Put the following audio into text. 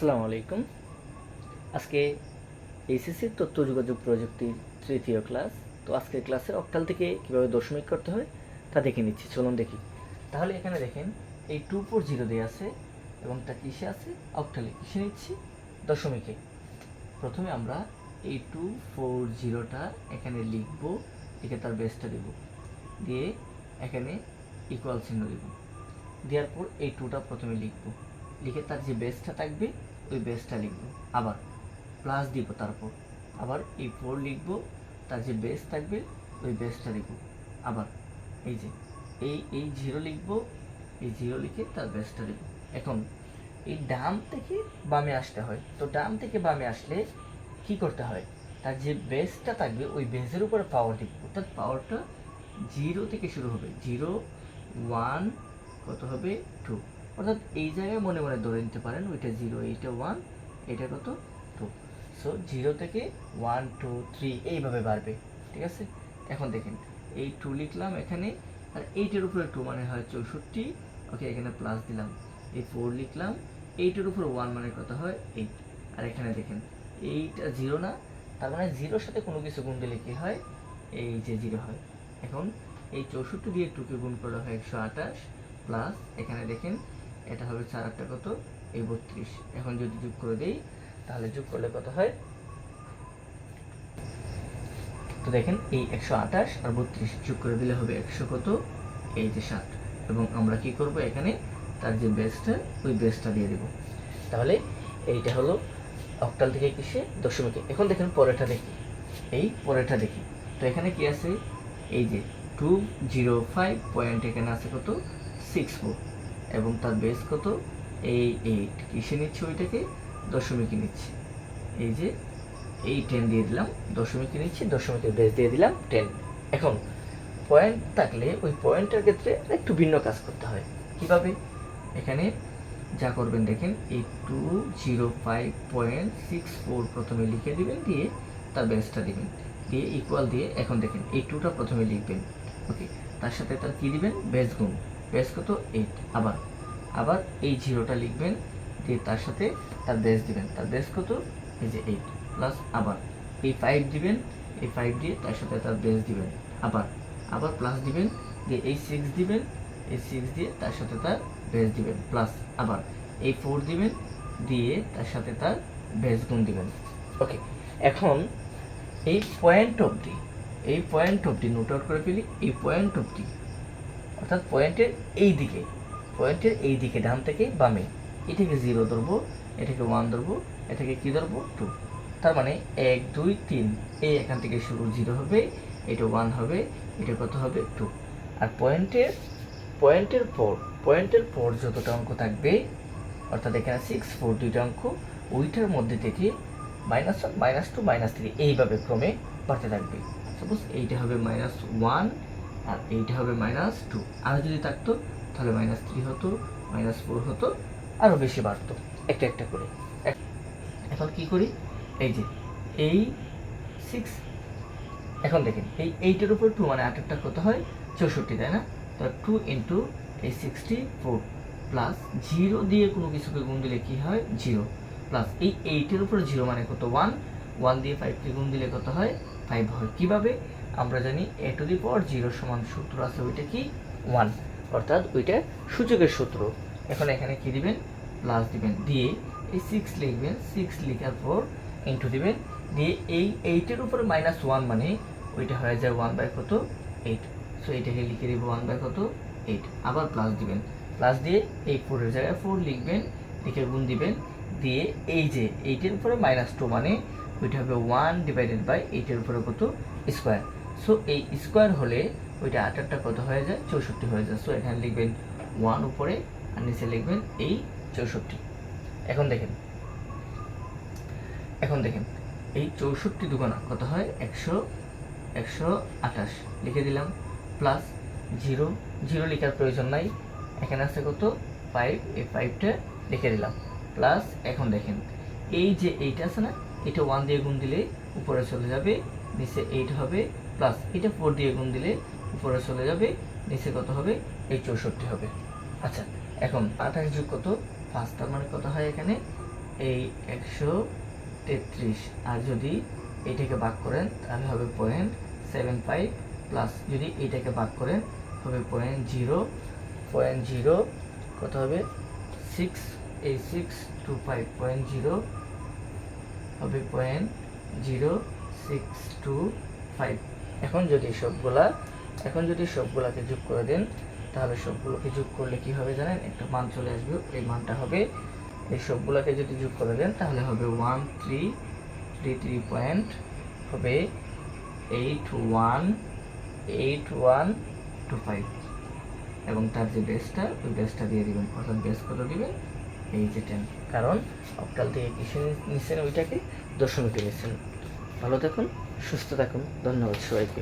আসসালামু আলাইকুম। আজকে এইচএসসি তথ্য যোগাযোগ প্রযুক্তির তৃতীয় ক্লাস। তো আজকের ক্লাসে অক্টাল থেকে কীভাবে দশমিক করতে হয় তা দেখে নিচ্ছি। চলুন দেখি। তাহলে এখানে দেখেন, এই টু ফোর জিরো দিয়ে আছে এবং তা কিসে আছে? অক্টালে কিসে নিচ্ছি? দশমিকে। প্রথমে আমরা এই টু ফোর জিরোটা এখানে লিখব লিখে তার বেসটা দেব। দিয়ে এখানে ইকুয়াল চিহ্ন দেব। দেওয়ার পর এই টুটা প্রথমে লিখব। লিখে তার যে বেসটা থাকবে, ওই বেসটা লিখব। আবার প্লাস দিব তারপর। আবার এই ফোর লিখব, তার যে বেস থাকবে, ওই বেসটা লিখব। আবার এই যে, এই এই জিরো লিখব, এই জিরো লিখে তার বেসটা লিখব। এখন এই ডাম থেকে বামে আসতে হয়। তো ডাম থেকে বামে আসলে কি করতে হয়? তার যে বেসটা থাকবে, ওই বেসের উপরে পাওয়ার দিব অর্থাৎ পাওয়ারটা জিরো থেকে শুরু হবে। জিরো ওয়ান কত হবে? টু অর্থাৎ এই জায়গায় মনে মনে ধরে নিতে পারেন, ওইটা জিরো এইটা ওয়ান এটা কত? টু সো জিরো থেকে ওয়ান টু থ্রি এইভাবে বাড়বে, ঠিক আছে? এখন দেখেন, এই টু লিখলাম এখানে, আর এইটার উপরে টু মানে হয় চৌষট্টি ওকে এখানে প্লাস দিলাম। এই ফোর লিখলাম, এইটার উপর ওয়ান মানে কত হয়? এইট আর এখানে দেখেন, এইটা জিরো না, তার মানে জিরোর সাথে কোনো কিছু গুণ দিলে কি হয়? এই যে জিরো হয়। এখন এই চৌষট্টি দিয়ে টুকে গুণ করা হয় একশো আঠাশ প্লাস এখানে দেখেন এটা হবে চার আটটা কত এই বত্রিশ। এখন যদি যোগ করে দিই, তাহলে যোগ করলে কত হয়? তো দেখেন, এই একশো আঠাশ আর বত্রিশ যোগ করে দিলে হবে একশো কত? এই যে ষাট। এবং আমরা কি করব এখানে? তার যে বেসটা ওই বেসটা দিয়ে দেব। তাহলে এইটা হলো অক্টাল থেকে কিসে দশমিকে। এখন দেখেন পরেরটা দেখি। এই পরেরটা দেখি। তো এখানে কি আছে? এই যে টু জিরো ফাইভ পয়েন্ট এখানে আছে কত? সিক্স ফোর এবং তার বেস কত? এই এইট কিসে নিচ্ছে ওইটাকে? দশমিকে নিচ্ছে। এই যে এই টেন দিয়ে দিলাম, দশমিকে নিচ্ছি, দশমিকের বেস দিয়ে দিলাম টেন এখন পয়েন্ট থাকলে ওই পয়েন্টের ক্ষেত্রে একটু ভিন্ন কাজ করতে হয়। কীভাবে? এখানে যা করবেন দেখেন এই two zero five point six four প্রথমে লিখে দিবেন, দিয়ে তার বেসটা দিবেন। দিয়ে ইকুয়াল দিয়ে এখন দেখেন, এই টুটা প্রথমে লিখবেন। ওকে তার সাথে তার কী দিবেন? বেস গুণ। বেস কত? এইট আবার আবার এই জিরোটা লিখবেন, দিয়ে তার সাথে তার বেস দিবেন। তার বেস কত? এই যে এইট প্লাস আবার এই ফাইভ দিবেন, এই ফাইভ দিয়ে তার সাথে তার বেস দিবেন। আবার আবার প্লাস দিবেন, দিয়ে এই সিক্স দিবেন, এই সিক্স দিয়ে তার সাথে তার বেস দিবেন। প্লাস আবার এই ফোর দিবেন, দিয়ে তার সাথে তার বেস গুণ দিবেন। ওকে এখন এই পয়েন্ট অবধি, এই পয়েন্ট অবধি নোট আউট করে ফেলি, এই পয়েন্ট অবধি অর্থাৎ পয়েন্টের এই দিকে, পয়েন্টের এই দিকে, ডান থেকে বামে। এটাকে জিরো ধরবো, এটাকে ওয়ান ধরবো, এটাকে কী ধরবো? টু তার মানে এক, দুই, তিন। এই এখান থেকে শুরু জিরো হবে, এটা ওয়ান হবে, এটা কত হবে? টু আর পয়েন্টের পয়েন্টের পর পয়েন্টের পর যতটা অঙ্ক থাকবে, অর্থাৎ এখানে সিক্স ফোর দুইটা অঙ্ক, ওইটার মধ্যে থেকে minus one minus two minus three এইভাবে ক্রমে বাড়তে থাকবে। সাপোজ এইটা হবে মাইনাস ওয়ান আর এইটা হবে মাইনাস টু আর যদি থাকতো, তাহলে মাইনাস থ্রি হতো মাইনাস ফোর হতো আরও বেশি বাড়তো। একটা একটা করে। এখন কি করি? এই যে, এই সিক্স এখন দেখেন, এই এইটের উপর টু মানে আটেরটা কত হয়? চৌষট্টি, তাই না? তো টু ইন্টু এই সিক্সটি ফোর প্লাস জিরো দিয়ে কোনো কিছুকে গুণ দিলে কি হয়? জিরো প্লাস এই এইটের উপর জিরো মানে কত? ওয়ান ওয়ান দিয়ে ফাইভকে গুণ দিলে কত হয়? ফাইভ হয়। কীভাবে? আমরা জানি এ টু দি পাওয়ার জিরো সমান সূত্র আছে, ওইটা কি? ওয়ান অর্থাৎ ওইটা সূচকের সূত্র। এখন এখানে কি দিবেন? প্লাস দিবেন। দিয়ে এই সিক্স লিখবেন। সিক্স লেখার পর ইন্টু দিবেন। দিয়ে এই এইটের উপরে মাইনাস ওয়ান মানে ওইটা হয়ে যায় ওয়ান বাই কত? এইট সো এইটাকে লিখে দিব ওয়ান বাই কত? এইট আবার প্লাস দিবেন। প্লাস দিয়ে এই ফোরের জায়গায় ফোর লিখবেন। লিখে গুণ দিবেন। দিয়ে এই যে এইটের উপরে মাইনাস টু মানে ওইটা হবে ওয়ান ডিভাইডেড বাই এইটের উপরে কত? স্কোয়ার সো এই স্কোয়ার হলে ওইটা আটারটা কত হয়ে যায়? চৌষট্টি হয়ে যায়। সো এখানে লিখবেন ওয়ান উপরে আর নিচে লিখবেন এই চৌষট্টি। এখন দেখেন। এখন দেখেন। এই চৌষট্টি দুগুণা কত হয়? একশো একশো আঠাশ। লিখে দিলাম। প্লাস জিরো জিরো লেখার প্রয়োজন নাই। এখানে আছে কত? ফাইভ এই ফাইভটা লিখে দিলাম। প্লাস এখন দেখেন। এই যে এইটা আছে না, এটা ওয়ান দিয়ে গুণ দিলে উপরে চলে যাবে, নিচে এইট হবে। প্লাস এটা ফোর দিয়ে গুণ দিলে উপরে চলে যাবে, নিচে কত হবে? এই চৌষট্টি হবে। আচ্ছা এখন আঠাশ যোগ কত? পাঁচ, তার মানে কত হয় এখানে? এই একশো তেত্রিশ। আর যদি এটাকে ভাগ করেন, তাহলে হবে পয়েন্ট সেভেন ফাইভ প্লাস যদি এইটাকে ভাগ করেন, হবে পয়েন্ট জিরো পয়েন্ট জিরো কত হবে? সিক্স এই six two five point zero হবে point zero six two five এখন যদি সবগুলা, এখন যদি সবগুলাকে যোগ করে দেন, তাহলে সবগুলোকে যোগ করলে কি হবে জানেন? একটা মান চলে আসবে, এই মানটা হবে, এই সবগুলোকে যদি যোগ করে দেন, তাহলে হবে one three three three point হবে eight one eight one two five এবং তার যে বেসটা ওই বেসটা দিয়ে দিবেন। অর্থাৎ বেস কত দিবেন এই যে টেন কারণ অক্টাল থেকে কিসে নিচ্ছেন? ওইটাকে দশমিকে নিচ্ছেন। ভালো থাকুন। সুস্থ থাকুন। ধন্যবাদ সবাইকে।